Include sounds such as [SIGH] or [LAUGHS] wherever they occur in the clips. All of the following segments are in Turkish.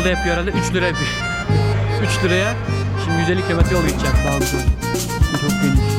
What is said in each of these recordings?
O da yapıyor herhalde 3 lira yapıyor. 3 liraya şimdi 150 kilometre yol gideceğim. Çok geniş.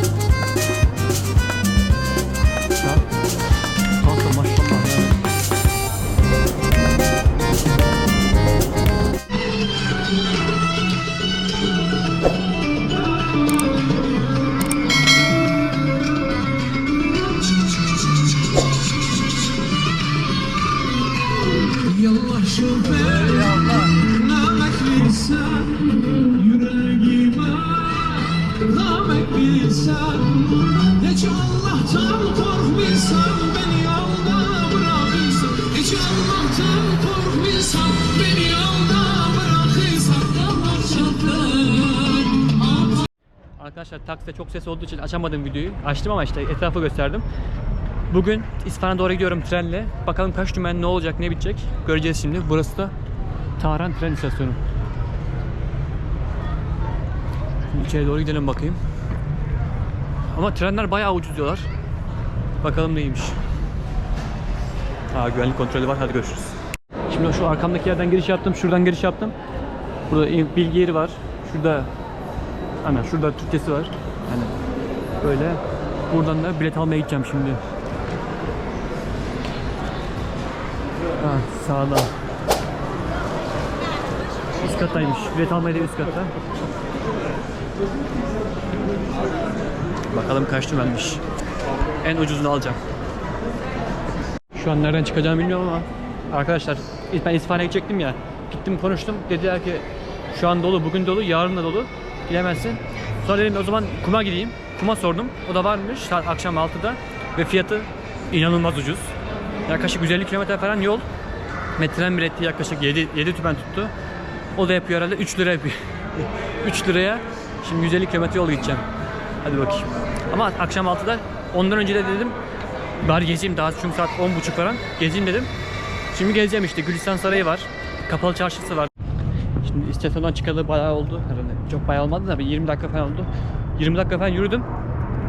Arkadaşlar takside çok ses olduğu için açamadım videoyu. Açtım ama işte etrafı gösterdim. Bugün İsfahan'a doğru gidiyorum trenle. Bakalım kaç dümen ne olacak, ne bitecek. Göreceğiz şimdi. Burası da Tahran tren istasyonu. Şimdi içeri doğru gidelim bakayım. Ama trenler bayağı ucuz diyorlar. Bakalım neymiş. Aa güvenlik kontrolü var. Hadi görüşürüz. Şimdi şu arkamdaki yerden giriş yaptım. Şuradan giriş yaptım. Burada bilgi yeri var. Şurada Hemen şurada Türkçesi var. Hani böyle. Buradan da bilet almaya gideceğim şimdi. Ha, sağda. Üst kattaymış. Bilet almaya da üst katta. Bakalım kaç tümenmiş. En ucuzunu alacağım. Şu an nereden çıkacağımı bilmiyorum ama arkadaşlar ben İsfahan'a gidecektim ya. Gittim konuştum. Dediler ki şu an dolu, bugün dolu, yarın da dolu. Bilemezsin. Sonra dedim o zaman kuma gideyim. Kuma sordum. O da varmış saat akşam 6'da ve fiyatı inanılmaz ucuz. Yaklaşık 150 kilometre falan yol. Metren bileti yaklaşık 7, 7 tümen tuttu. O da yapıyor herhalde 3 lira yapıyor. [LAUGHS] 3 liraya şimdi 150 kilometre yol gideceğim. Hadi bakayım. Ama akşam 6'da ondan önce de dedim bari gezeyim daha çünkü saat 10.30 falan gezeyim dedim. Şimdi gezeceğim işte Gülistan Sarayı var. Kapalı çarşısı var. Şimdi istasyondan çıkalı bayağı oldu herhalde. Çok bayağı olmadı da bir 20 dakika falan oldu. 20 dakika falan yürüdüm.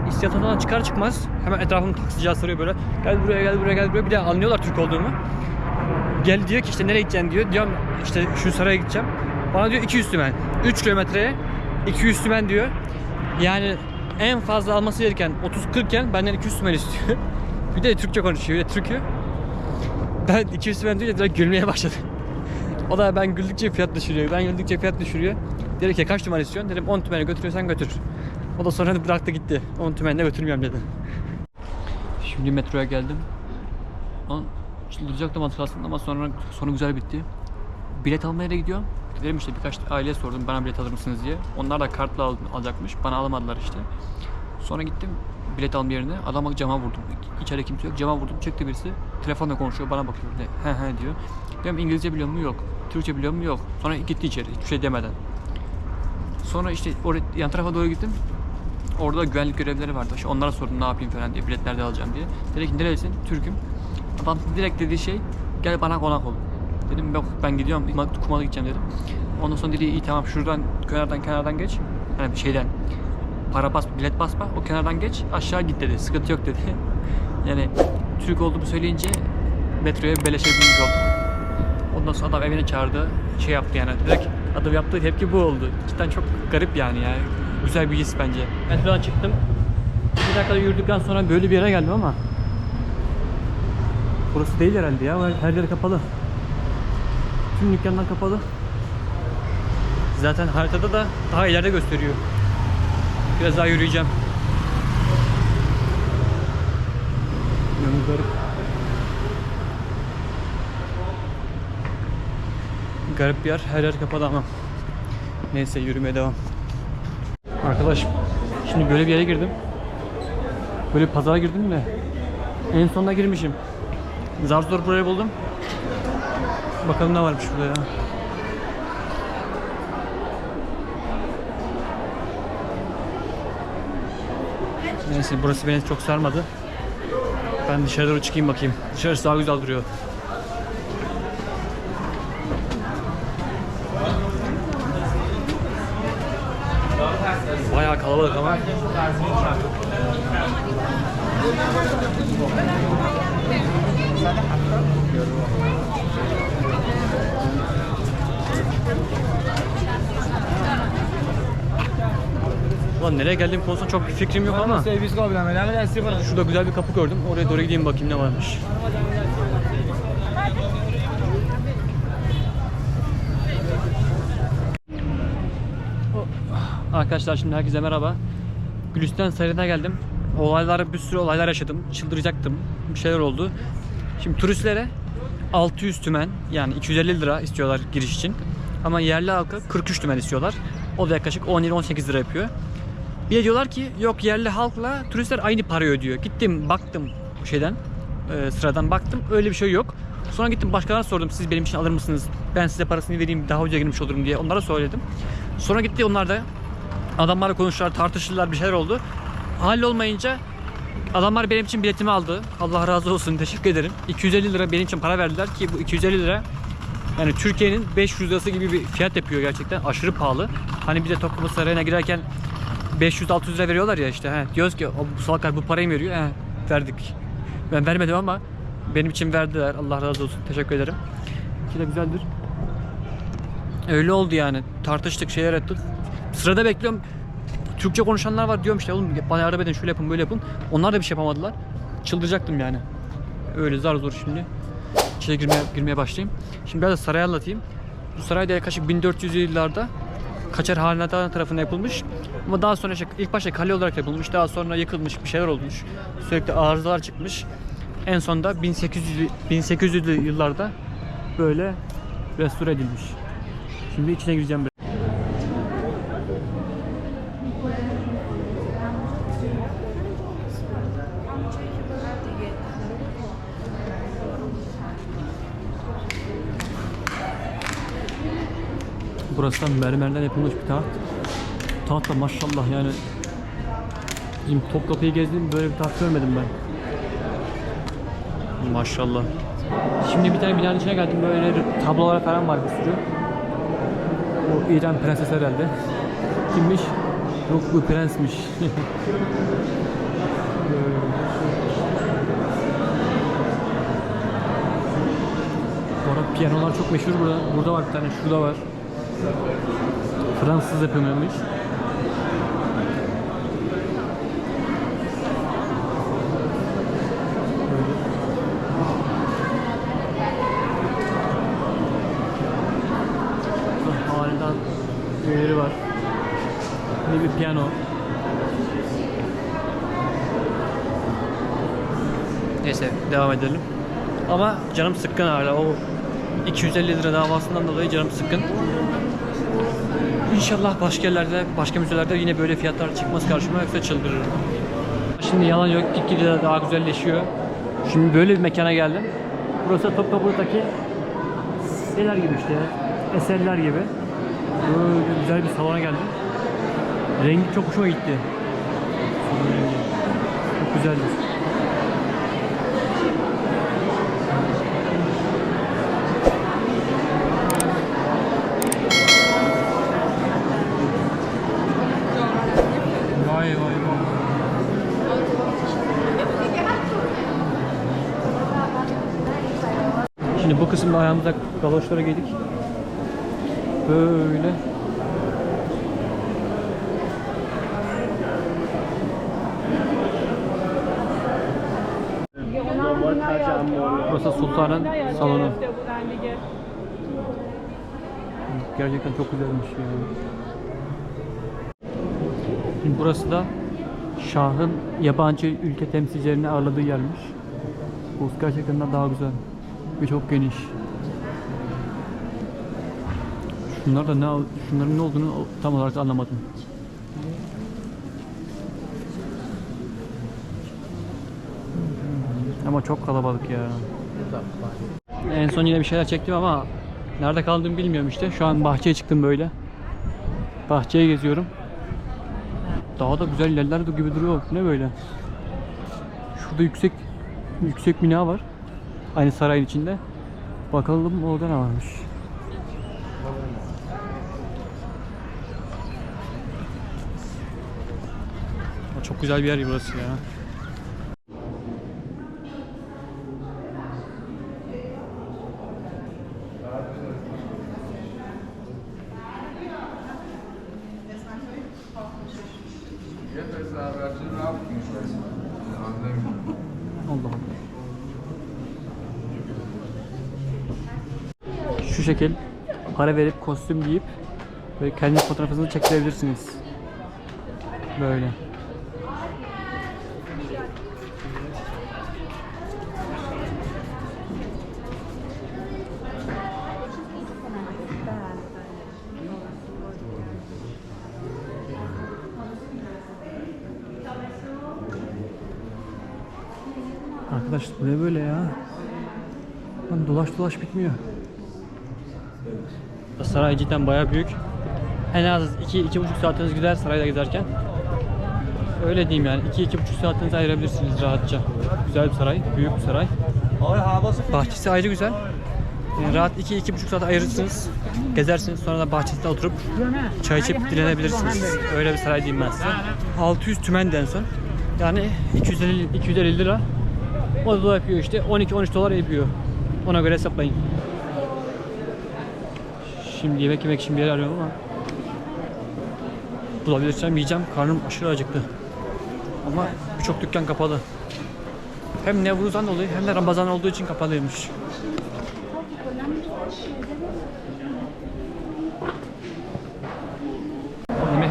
İstasyondan çıkar çıkmaz hemen etrafım taksiciler soruyor böyle. Gel buraya gel buraya gel buraya. Bir de anlıyorlar Türk olduğumu. Gel diyor ki işte nereye gideceksin diyor. Diyorum işte şu saraya gideceğim. Bana diyor 200 tümen. 3 kilometreye 200 tümen diyor. Yani en fazla alması gereken 30-40 iken benden 200 tümen istiyor. [LAUGHS] bir de Türkçe konuşuyor. Bir de Türk'ü. Ben 200 tümen duyunca direkt gülmeye başladım. O da ben güldükçe fiyat düşürüyor. Ben güldükçe fiyat düşürüyor. Dedi ki kaç tümen istiyorsun? Dedim 10 tümene götürüyorsan götür. O da sonra bıraktı gitti. 10 tümenle götürmüyorum dedi. Şimdi metroya geldim. Çıldıracaktım hatırlasın ama sonra sonu güzel bitti. Bilet almaya da gidiyorum. Dedim işte birkaç aileye sordum bana bilet alır mısınız diye. Onlar da kartla al- alacakmış. Bana alamadılar işte. Sonra gittim bilet alma yerine. Adama cama vurdum. İçeride kimse yok. Cama vurdum. Çıktı birisi. Telefonla konuşuyor. Bana bakıyor. De, he he diyor. Diyorum İngilizce biliyor mu? Yok. Türkçe biliyor mu? Yok. Sonra gitti içeri. Hiçbir şey demeden. Sonra işte oraya yan tarafa doğru gittim. Orada güvenlik görevlileri vardı. İşte onlara sordum ne yapayım falan diye. Bilet nerede alacağım diye. Dedi ki neredesin? Türk'üm. Adam direkt dediği şey gel bana konak ol. Dedim yok ben gidiyorum. Kumalı gideceğim dedim. Ondan sonra dedi iyi tamam şuradan kenardan kenardan geç. Yani bir şeyden para bas, bilet basma. O kenardan geç. Aşağı git dedi. Sıkıntı yok dedi. [LAUGHS] Yani Türk olduğumu söyleyince metroya beleşe binmiş oldum. Ondan sonra adam evine çağırdı. Şey yaptı yani. Direkt adam yaptığı tepki bu oldu. Cidden çok garip yani yani. Güzel bir his bence. Metrodan çıktım. Bir dakika yürüdükten sonra böyle bir yere geldim ama Burası değil herhalde ya. Her yer kapalı. Tüm dükkanlar kapalı. Zaten haritada da daha ileride gösteriyor. Biraz daha yürüyeceğim. Yalnız garip. Garip bir yer. Her yer kapalı ama. Neyse yürümeye devam. Arkadaş şimdi böyle bir yere girdim. Böyle bir pazara girdim de en sonuna girmişim. Zar zor burayı buldum. Bakalım ne varmış burada ya. Neyse burası beni çok sarmadı. Ben dışarı doğru çıkayım bakayım. Dışarısı daha güzel duruyor. Bayağı kalabalık ama. Valla nereye geldiğim konusunda çok bir fikrim yok ama şurada güzel bir kapı gördüm. Oraya doğru gideyim bakayım ne varmış. Arkadaşlar şimdi herkese merhaba. Gülistan Sarayı'na geldim. Olaylar bir sürü olaylar yaşadım. Çıldıracaktım. Bir şeyler oldu. Şimdi turistlere 600 tümen yani 250 lira istiyorlar giriş için. Ama yerli halka 43 tümen istiyorlar. O da yaklaşık 17-18 lira yapıyor. Bir de diyorlar ki yok yerli halkla turistler aynı parayı ödüyor. Gittim baktım şeyden e, sıradan baktım öyle bir şey yok. Sonra gittim başkalarına sordum siz benim için alır mısınız? Ben size parasını vereyim daha ucuza girmiş olurum diye onlara söyledim. Sonra gitti onlar da adamlarla konuştular tartıştılar bir şeyler oldu. Hallolmayınca adamlar benim için biletimi aldı. Allah razı olsun teşekkür ederim. 250 lira benim için para verdiler ki bu 250 lira yani Türkiye'nin 500 lirası gibi bir fiyat yapıyor gerçekten. Aşırı pahalı. Hani bize Topkapı Sarayı'na girerken 500-600 lira veriyorlar ya işte. He, diyoruz ki "O, bu salaklar bu parayı mı veriyor? He, verdik. Ben vermedim ama benim için verdiler. Allah razı olsun. Teşekkür ederim. Ki de güzeldir. Öyle oldu yani. Tartıştık, şeyler ettik. Sırada bekliyorum. Türkçe konuşanlar var diyorum işte oğlum bana yardım edin şöyle yapın böyle yapın. Onlar da bir şey yapamadılar. Çıldıracaktım yani. Öyle zar zor şimdi. İçeri girmeye, girmeye başlayayım. Şimdi biraz da sarayı anlatayım. Bu saray da yaklaşık 1400'lü yıllarda Kaçar Hanedanı tarafından yapılmış. Ama daha sonra işte ilk başta kale olarak yapılmış. Daha sonra yıkılmış bir şeyler olmuş. Sürekli arızalar çıkmış. En sonunda 1800 1800'lü yıllarda böyle restore edilmiş. Şimdi içine gireceğim. biraz. Da mermerden yapılmış bir taht. Taht da maşallah yani Bizim Topkapı'yı gezdim böyle bir taht görmedim ben. Maşallah. Şimdi bir tane binanın içine geldim böyle tablolar falan var bir sürü. O İran prensesi herhalde. Kimmiş? Yok bu prensmiş. [LAUGHS] Bu arada piyanolar çok meşhur burada. Burada var bir tane, şurada var. Fransız yapımıymış. Böyle. Hanedan üyeleri var. Ne bir piyano. Neyse devam edelim. Ama canım sıkkın hala o 250 lira davasından dolayı canım sıkkın. İnşallah başka yerlerde, başka müzelerde yine böyle fiyatlar çıkmaz karşıma yoksa çıldırırım. Şimdi yalan yok, gitgide de daha güzelleşiyor. Şimdi böyle bir mekana geldim. Burası Topkapı'daki şeyler gibi işte, eserler gibi. Böyle güzel bir salona geldim. Rengi çok hoşuma gitti. Çok güzeldi. Şimdi ayağımıza galoşlara giydik. Böyle. Burası Sultan'ın salonu. Gerçekten çok güzelmiş ya. Şimdi burası da Şah'ın yabancı ülke temsilcilerini ağırladığı yermiş. Bu gerçekten daha güzel ve çok geniş. Şunlar da ne şunların ne olduğunu tam olarak anlamadım. Ama çok kalabalık ya. En son yine bir şeyler çektim ama nerede kaldığımı bilmiyorum işte. Şu an bahçeye çıktım böyle. Bahçeye geziyorum. Daha da güzel yerler gibi duruyor. Ne böyle? Şurada yüksek yüksek bina var. Aynı sarayın içinde. Bakalım orada ne varmış. Çok güzel bir yer burası ya. şu şekil para verip kostüm giyip ve kendi fotoğrafınızı çektirebilirsiniz. Böyle. Arkadaş bu ne böyle ya? Lan dolaş dolaş bitmiyor. Saray cidden bayağı büyük. En az 2-2,5 saatiniz gider sarayda gezerken. Öyle diyeyim yani 2-2,5 saatinizi ayırabilirsiniz rahatça. Güzel bir saray, büyük bir saray. Bahçesi ayrı güzel. Yani rahat 2-2,5 saat ayırırsınız. Gezersiniz sonra da bahçesinde oturup çay içip dilenebilirsiniz. Öyle bir saray diyeyim ben size. 600 tümen en son. Yani 250, 250 lira. O da yapıyor işte 12-13 dolar yapıyor. Ona göre hesaplayın. Şimdi yemek yemek için bir yer arıyorum ama bulabilirsem yiyeceğim. Karnım aşırı acıktı. Ama birçok dükkan kapalı. Hem Nevruz'dan dolayı hem de Ramazan olduğu için kapalıymış.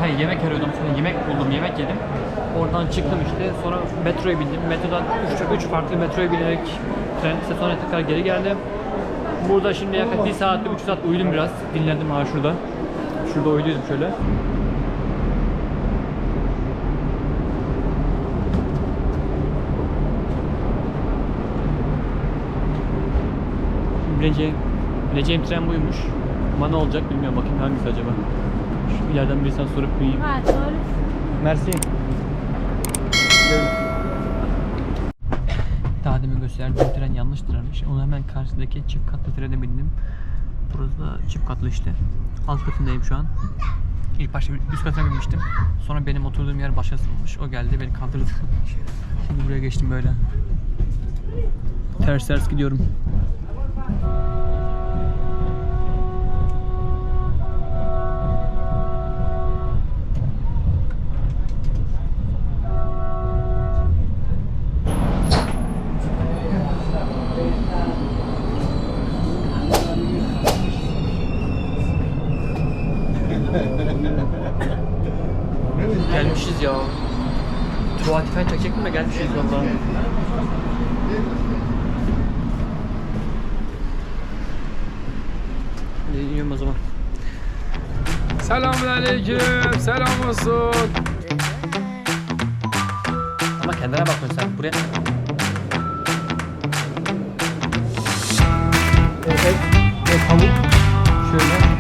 Hayır, yemek arıyordum sonra yemek buldum, yemek yedim. Oradan çıktım işte, sonra metroya bindim. Metrodan 3 farklı metroya binerek tren istasyonuna tekrar geri geldim. Burada şimdi yaklaşık 1 saat, 3 saat uyudum biraz. Dinlendim ha şurada. Şurada uyuduydum şöyle. Bineceğim, bineceğim tren buymuş. Ama ne olacak bilmiyorum. Bakayım hangisi acaba. Şu ileriden birisinden sorup bineyim. Ha doğru. Mersi. Daha demin gösterdiğim tren yanlış trenmiş. Onu hemen karşıdaki çift katlı trene bindim. Burası da çift katlı işte. Alt katındayım şu an. İlk başta üst kata binmiştim. Sonra benim oturduğum yer başkasıymış. O geldi beni kaldırdı. Şimdi buraya geçtim böyle. Ters ters gidiyorum. Fatih'e çekecektim de gelmişiz valla. Dinliyorum o zaman. Selamünaleyküm, selam olsun. Ama kendine bakıyorsun sen, buraya Evet, evet, tavuk. Şöyle.